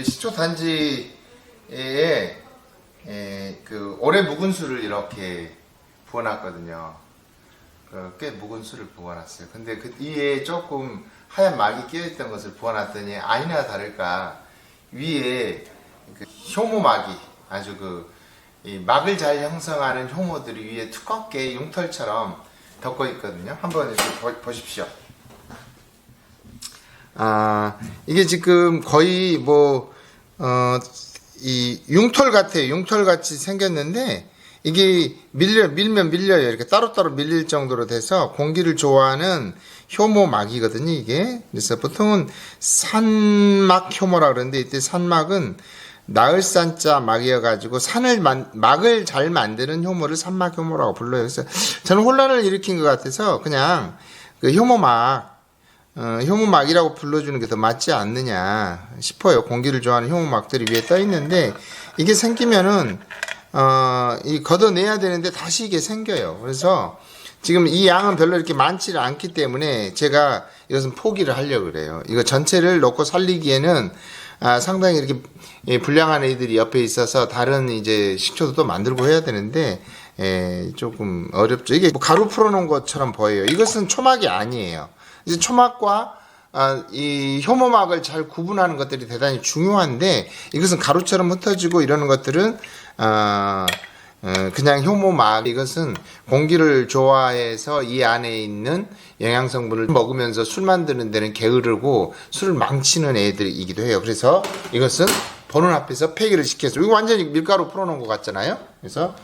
시초 단지에 에, 그 오래 묵은 술을 이렇게 부어놨거든요. 그, 꽤 묵은 술을 부어놨어요. 근데 그 위에 조금 하얀 막이 끼어있던 것을 부어놨더니 아니나 다를까 위에 그 효모막이 아주 그이 막을 잘 형성하는 효모들이 위에 두껍게 융털처럼 덮고 있거든요. 한번 이렇게 보, 보십시오. 아, 이게 지금 거의 뭐, 어, 이 융털 같아요. 융털 같이 생겼는데, 이게 밀려, 밀면 밀려요. 이렇게 따로따로 밀릴 정도로 돼서 공기를 좋아하는 효모막이거든요, 이게. 그래서 보통은 산막 효모라 그러는데, 이때 산막은 나을 산자 막이어가지고 산을 만, 막을 잘 만드는 효모를 산막 효모라고 불러요. 그래서 저는 혼란을 일으킨 것 같아서 그냥 그 효모막, 어, 효모막이라고 불러주는 게 더 맞지 않느냐 싶어요. 공기를 좋아하는 효모막들이 위에 떠 있는데 이게 생기면은 어, 이 걷어내야 되는데 다시 이게 생겨요. 그래서 지금 이 양은 별로 이렇게 많지를 않기 때문에 제가 이것은 포기를 하려고 그래요. 이거 전체를 놓고 살리기에는 아, 상당히 이렇게 예, 불량한 애들이 옆에 있어서 다른 이제 식초도 또 만들고 해야 되는데 예, 조금 어렵죠. 이게 뭐 가루 풀어놓은 것처럼 보여요. 이것은 초막이 아니에요. 이제 초막과 아, 이 효모막을 잘 구분하는 것들이 대단히 중요한데 이것은 가루처럼 흩어지고 이러는 것들은 아, 어, 그냥 효모막 이것은 공기를 좋아해서 이 안에 있는 영양 성분을 먹으면서 술 만드는 데는 게으르고 술을 망치는 애들이기도 해요. 그래서 이것은 보는 앞에서 폐기를 시켜서 이거 완전히 밀가루 풀어놓은 것 같잖아요. 그래서